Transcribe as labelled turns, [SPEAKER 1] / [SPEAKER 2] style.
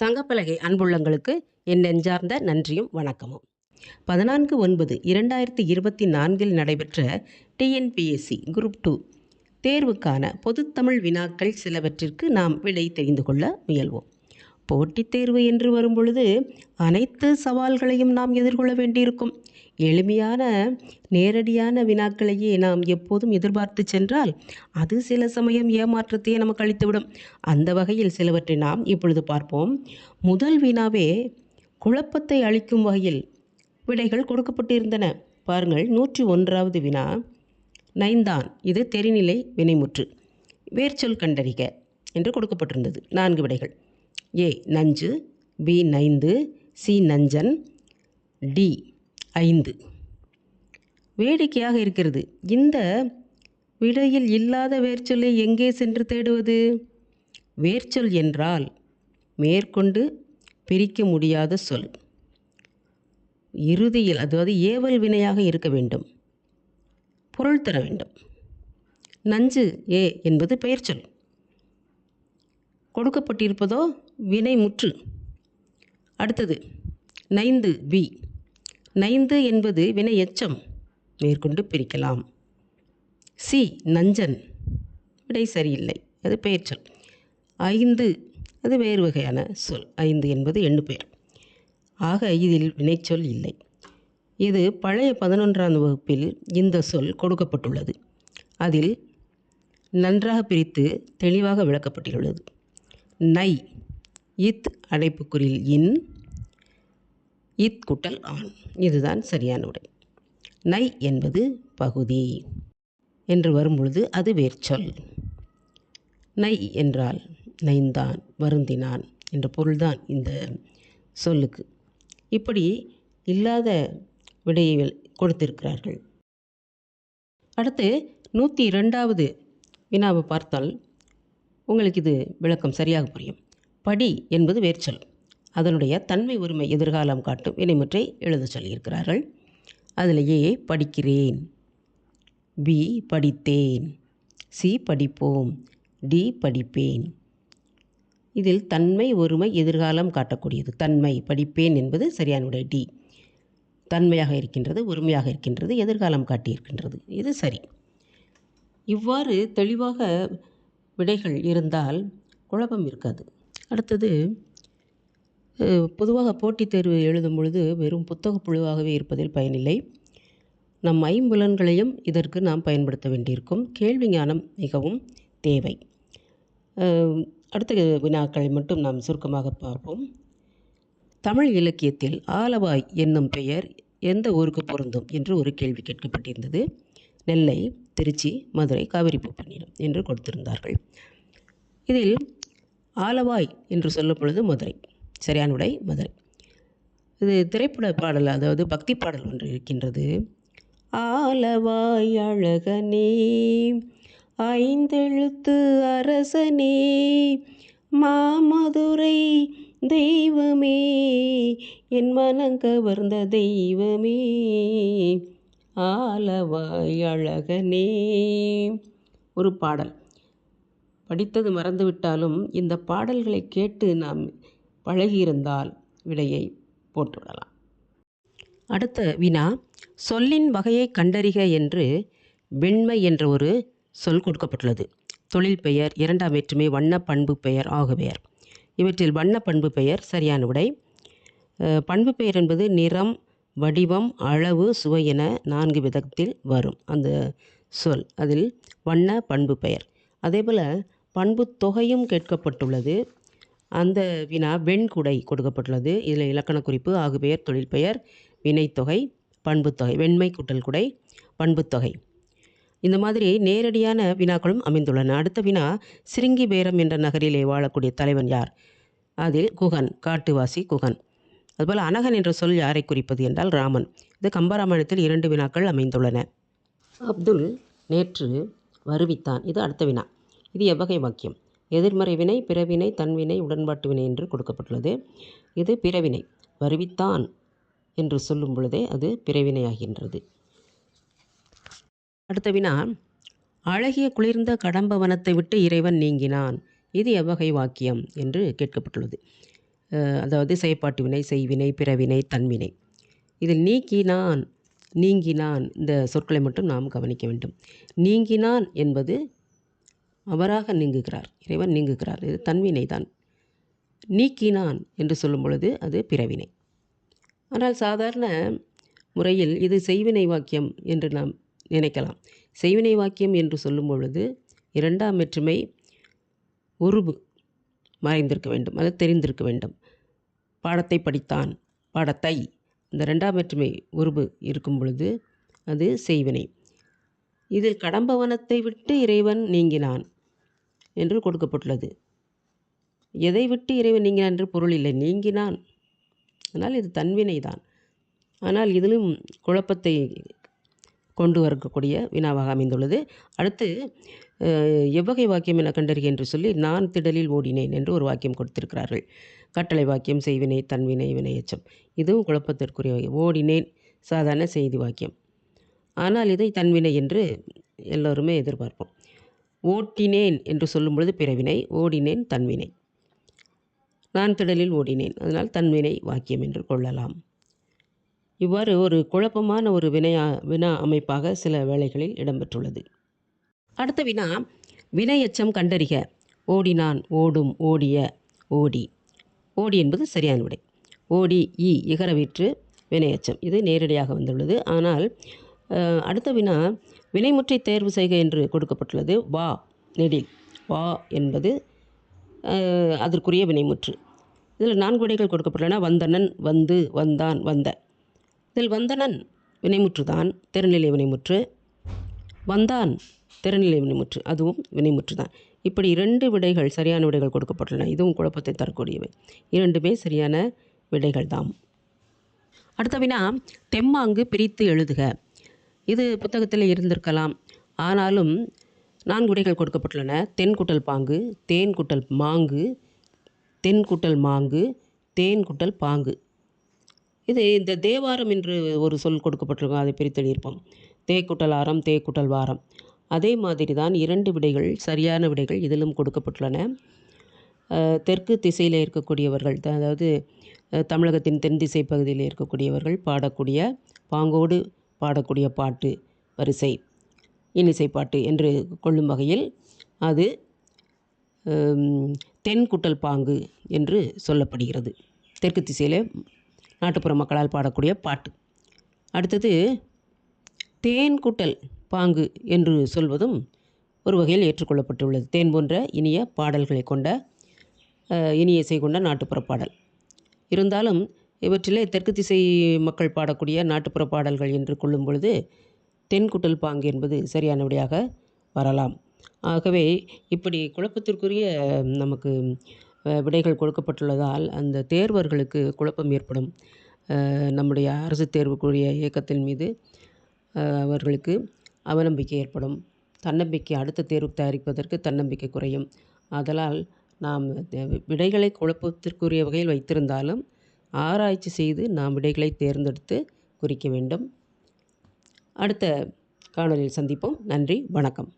[SPEAKER 1] சங்கப்பலகை அன்புள்ளங்களுக்கு என் நெஞ்சார்ந்த நன்றியும் வணக்கமும். பதினான்கு ஒன்பது இரண்டாயிரத்தி இருபத்தி நான்கில் நடைபெற்ற டிஎன்பிஎஸ்சி குரூப் டூ தேர்வுக்கான பொதுத்தமிழ் வினாக்கள் சிலவற்றிற்கு நாம் விடை தெரிந்து கொள்ள முயல்வோம். போட்டித் தேர்வு என்று வரும்பொழுது அனைத்து சவால்களையும் நாம் எதிர்கொள்ள வேண்டியிருக்கும். எளிமையான நேரடியான வினாக்களையே நாம் எப்போதும் எதிர்பார்த்து சென்றால் அது சில சமயம் ஏமாற்றத்தையே நமக்கு அளித்துவிடும். அந்த வகையில் சிலவற்றை நாம் இப்பொழுது பார்ப்போம். முதல் வினாவே குழப்பத்தை அளிக்கும் வகையில் விடைகள் கொடுக்கப்பட்டிருந்தன. பாருங்கள் நூற்றி ஒன்றாவது வினா. நைந்தான் இது தெரிநிலை வினைமுற்று. வேர்ச்சொல் கண்டறிக என்று கொடுக்கப்பட்டிருந்தது. நான்கு விடைகள். ஏ நஞ்சு பி நைந்து சி நஞ்சன் டி ஐந்து. வேடிக்கையாக இருக்கிறது. இந்த விடையில் இல்லாத வேர்ச்சொல்லை எங்கே சென்று தேடுவது? வேர்ச்சொல் என்றால் மேற்கொண்டு பிரிக்க முடியாத சொல். இறுதியில் அதாவது ஏவல் வினையாக இருக்க வேண்டும். பொருள் தர வேண்டும். நஞ்சு ஏ என்பது பெயர்ச்சொல். கொடுக்கப்பட்டிருப்பதோ வினை முற்று அடுத்தது நைந்து பி நைந்து என்பது வினை எச்சம் மேற்கொண்டு பிரிக்கலாம். சி நஞ்சன். விடை சரியில்லை. அது பெயர்ச்சொல் ஐந்து அது வேறு வகையான சொல். ஐந்து என்பது எண்ணு பெயர். ஆக இதில் வினைச்சொல் இல்லை. இது பழைய பதினொன்றாம் வகுப்பில் இந்த சொல் கொடுக்கப்பட்டுள்ளது. அதில் நன்றாக பிரித்து தெளிவாக விளக்கப்பட்டுள்ளது நை இத் அடைப்புக்குறில் இன் இத் குட்டல் ஆண். இதுதான் சரியான உடை. நை என்பது பகுதி என்று வரும்பொழுது அது வேர்ச்சொல் நை என்றால் நைந்தான் வருந்தினான் என்ற பொருள்தான் இந்த சொல்லுக்கு. இப்படி இல்லாத விடையை கொடுத்திருக்கிறார்கள். அடுத்து நூற்றி இரண்டாவது வினாவை பார்த்தால் உங்களுக்கு இது விளக்கம் சரியாக புரியும். படி என்பது வேர்ச்சொல் அதனுடைய தன்மை உரிமை எதிர்காலம் காட்டும் வினைமுற்றை எழுத சொல்லியிருக்கிறார்கள். அதில் ஏ படிக்கிறேன். பி படித்தேன். சி படிப்போம். டி படிப்பேன். இதில் தன்மை ஒருமை எதிர்காலம் காட்டக்கூடியது. தன்மை படிப்பேன் என்பது சரியானுடைய டி. தன்மையாக இருக்கின்றது ஒருமையாக இருக்கின்றது எதிர்காலம் காட்டியிருக்கின்றது. இது சரி. இவ்வாறு தெளிவாக விடைகள் இருந்தால் குழப்பம் இருக்காது. அடுத்தது பொதுவாக போட்டித் தேர்வு எழுதும் பொழுது வெறும் புத்தகப் புழுவாகவே இருப்பதில் பயனில்லை. நம் ஐம்புலன்களையும் இதற்கு நாம் பயன்படுத்த வேண்டியிருக்கும். கேள்வி ஞானம் மிகவும் தேவை. அடுத்த வினாக்களை மட்டும் நாம் சுருக்கமாக பார்ப்போம். தமிழ் இலக்கியத்தில் ஆலவாய் என்னும் பெயர் எந்த ஊருக்கு பொருந்தும் என்று ஒரு கேள்வி கேட்கப்பட்டிருந்தது. நெல்லை திருச்சி மதுரை காவிரிப்பூப்பட்டினம் என்று கொடுத்திருந்தார்கள். இதில் ஆலவாய் என்று சொல்லும் பொழுது மதுரை. சரியான விடை மதுரை. இது திரைப்பட பாடல் அதாவது பக்தி பாடல் ஒன்று இருக்கின்றது. ஆலவாய் அழகனே ஐந்தெழுத்து அரசனே மாமதுரை தெய்வமே என் மனம் கவர்ந்த தெய்வமே ஆலவாய் அழகனே. ஒரு பாடல். படித்தது மறந்துவிட்டாலும் இந்த பாடல்களை கேட்டு நாம் பழகியிருந்தால் விடையை போட்டுவிடலாம். அடுத்த வினா சொல்லின் வகையை கண்டறிக என்று வெண்மை என்ற ஒரு சொல் கொடுக்கப்பட்டுள்ளது. தொழில் பெயர் இரண்டாம் வேற்றுமை வண்ண பண்பு பெயர் ஆகுபெயர். இவற்றில் வண்ண பண்பு பெயர் சரியான விடை. பண்பு பெயர் என்பது நிறம் வடிவம் அளவு சுவை என நான்கு விதத்தில் வரும் அந்த சொல். அதில் வண்ண பண்பு பெயர். அதேபோல் பண்புத் தொகையும் கேட்கப்பட்டுள்ளது. அந்த வினா வெண்குடை கொடுக்கப்பட்டுள்ளது. இதில் இலக்கண குறிப்பு ஆகுபெயர் தொழிற்பெயர் வினைத்தொகை பண்புத்தொகை வெண்மை கூட்டல் குடை பண்புத்தொகை இந்த மாதிரி நேரடியான வினாக்களும் அமைந்துள்ளன. அடுத்த வினா சிருங்கி பேரம் என்ற நகரிலே வாழக்கூடிய தலைவன் யார்? அதில் குகன் காட்டுவாசி குகன். அதுபோல் அனகன் என்ற சொல் யாரை குறிப்பது என்றால் ராமன். இது கம்பராமாயணத்தில் இரண்டு வினாக்கள் அமைந்துள்ளன. அப்துல் நேற்று வருவித்தான். இது அடுத்த வினா. இது எவ்வகை வாக்கியம். எதிர்மறை வினை பிறவினை தன்வினை உடன்பாட்டு வினை என்று கொடுக்கப்பட்டுள்ளது. இது பிறவினை வருவித்தான் என்று சொல்லும் பொழுதே அது பிறவினையாகின்றது. அடுத்த வினா அழகிய குளிர்ந்த கடம்ப வனத்தை விட்டு இறைவன் நீங்கினான். இது எவ்வகை வாக்கியம் என்று கேட்கப்பட்டுள்ளது. அதாவது செயற்பாட்டு வினை செய்வினை பிறவினை தன்வினை. இதில் நீக்கினான் நீங்கினான் இந்த சொற்களை மட்டும் நாம் கவனிக்க வேண்டும். நீங்கினான் என்பது அவராக நீங்குகிறார். இறைவன் நீங்குகிறார். இது தன்வினை தான் நீக்கினான் என்று சொல்லும் பொழுது அது பிறவினை. ஆனால் சாதாரண முறையில் இது செய்வினை வாக்கியம் என்று நாம் நினைக்கலாம். செய்வினை வாக்கியம் என்று சொல்லும் பொழுது இரண்டாம் வெற்றுமை உருபு மறைந்திருக்க வேண்டும். அது தெரிந்திருக்க வேண்டும். பாடத்தை படித்தான். பாடத்தை. இந்த ரெண்டாம் வேற்றுமை உருபு இருக்கும் பொழுது அது செய்வினை. இதில் கடம்பவனத்தை விட்டு இறைவன் நீங்கினான். என்று கொடுக்கப்பட்டுள்ளது. எதை விட்டு இறைவன் நீங்கினான் என்று பொருள் இல்லை. நீங்கினான். ஆனால் இது தன்வினை தான் ஆனால் இதிலும் குழப்பத்தை கொண்டு வரக்கூடிய வினாவாக அமைந்துள்ளது. அடுத்து எவ்வகை வாக்கியம் என கண்டறிக என்று சொல்லி நான் திடலில் ஓடினேன் என்று ஒரு வாக்கியம் கொடுத்திருக்கிறார்கள். கட்டளை வாக்கியம் செய்வினை தன்வினை வினையச்சம். இதுவும் குழப்பத்திற்குரிய ஓடினேன் சாதாரண செய்தி வாக்கியம். ஆனால் இதை தன்வினை என்று எல்லோருமே எதிர்பார்ப்போம். ஓட்டினேன் என்று சொல்லும் பொழுது பிறவினை ஓடினேன் தன்வினை. நான் திடலில் ஓடினேன் அதனால் தன்வினை வாக்கியம் என்று கொள்ளலாம். இவ்வாறு ஒரு குழப்பமான ஒரு வினையா வினா அமைப்பாக சில வேளைகளில் இடம்பெற்றுள்ளது. அடுத்த வினா வினை எச்சம் கண்டறிக. ஓடினான் ஓடும் ஓடிய ஓடி. ஓடி என்பது சரியான விடை. ஓடி ஈ இகரவீற்று வினையச்சம் இது நேரடியாக வந்துள்ளது. ஆனால் அடுத்த வினா வினைமுற்றை தேர்வு செய்க என்று கொடுக்கப்பட்டுள்ளது. வா நெடில் வா என்பது அதற்குரிய வினைமுற்று. இதில் நான்கு விடைகள் கொடுக்கப்பட்டுள்ளன. வந்தனன் வந்து வந்தான் வந்த. இதில் வந்தனன் வினைமுற்று தான் திறநிலை வினைமுற்று. வந்தான் திறநிலை வினைமுற்று அதுவும் வினைமுற்று தான். இப்படி இரண்டு விடைகள் சரியான விடைகள் கொடுக்கப்பட்டுள்ளன. இதுவும் குழப்பத்தை தரக்கூடியவை. இரண்டுமே சரியான விடைகள் தாம். அடுத்த வினா தெம்மாங்கு பிரித்து எழுதுக. இது புத்தகத்தில் இருந்திருக்கலாம். ஆனாலும் நான்கு விடைகள் கொடுக்கப்பட்டுள்ளன. தென் குட்டல் பாங்கு தேன் கூட்டல் மாங்கு தென் கூட்டல் மாங்கு தேன் குட்டல் பாங்கு. இது இந்த தேவாரம் என்று ஒரு சொல் கொடுக்கப்பட்டிருக்கும். அதை பிரித்தெழுதியிருப்போம். தே குட்டல் ஆரம் தே குட்டல் வாரம். அதே மாதிரி தான் இரண்டு விடைகள் சரியான விடைகள் இதிலும் கொடுக்கப்பட்டுள்ளன. தெற்கு திசையில் இருக்கக்கூடியவர்கள் த- அதாவது தமிழகத்தின் தென் திசை பகுதியில் இருக்கக்கூடியவர்கள் பாடக்கூடிய பாங்கோடு பாடக்கூடிய பாட்டு வரிசை இன்னிசை பாட்டு என்று கொள்ளும் வகையில் அது தென்குட்டல் பாங்கு என்று சொல்லப்படுகிறது. தெற்கு திசையில் நாட்டுப்புற மக்களால் பாடக்கூடிய பாட்டு. அடுத்தது தேன்குட்டல் பாங்கு என்று சொல்வதும் ஒரு வகையில் ஏற்றுக்கொள்ளப்பட்டுள்ளது. தேன் போன்ற இனிய பாடல்களை கொண்ட இனிய இசை கொண்ட நாட்டுப்புற பாடல். இருந்தாலும் இவற்றிலே தெற்கு திசை மக்கள் பாடக்கூடிய நாட்டுப்புற பாடல்கள் என்று கொள்ளும் பொழுது தென்குட்டல் பாங்கு என்பது சரியான விடையாக வரலாம். ஆகவே இப்படி குழப்பத்திற்குரிய நமக்கு விடைகள் கொடுக்கப்பட்டுள்ளதால் அந்த தேர்வர்களுக்கு குழப்பம் ஏற்படும். நம்முடைய அரசு தேர்வுக்குரிய இயக்கத்தின் மீது அவர்களுக்கு அவநம்பிக்கை ஏற்படும். தன்னம்பிக்கை அடுத்த தேர்வு தயாரிப்பதற்கு தன்னம்பிக்கை குறையும். ஆதலால் நாம் தே- விடைகளை குழப்பத்திற்குரிய வகையில் வைத்திருந்தாலும் ஆராய்ச்சி செய்து நாம் விடைகளை தேர்ந்தெடுத்து குறிக்க வேண்டும். அடுத்த காணொலியில் சந்திப்போம். நன்றி. வணக்கம்.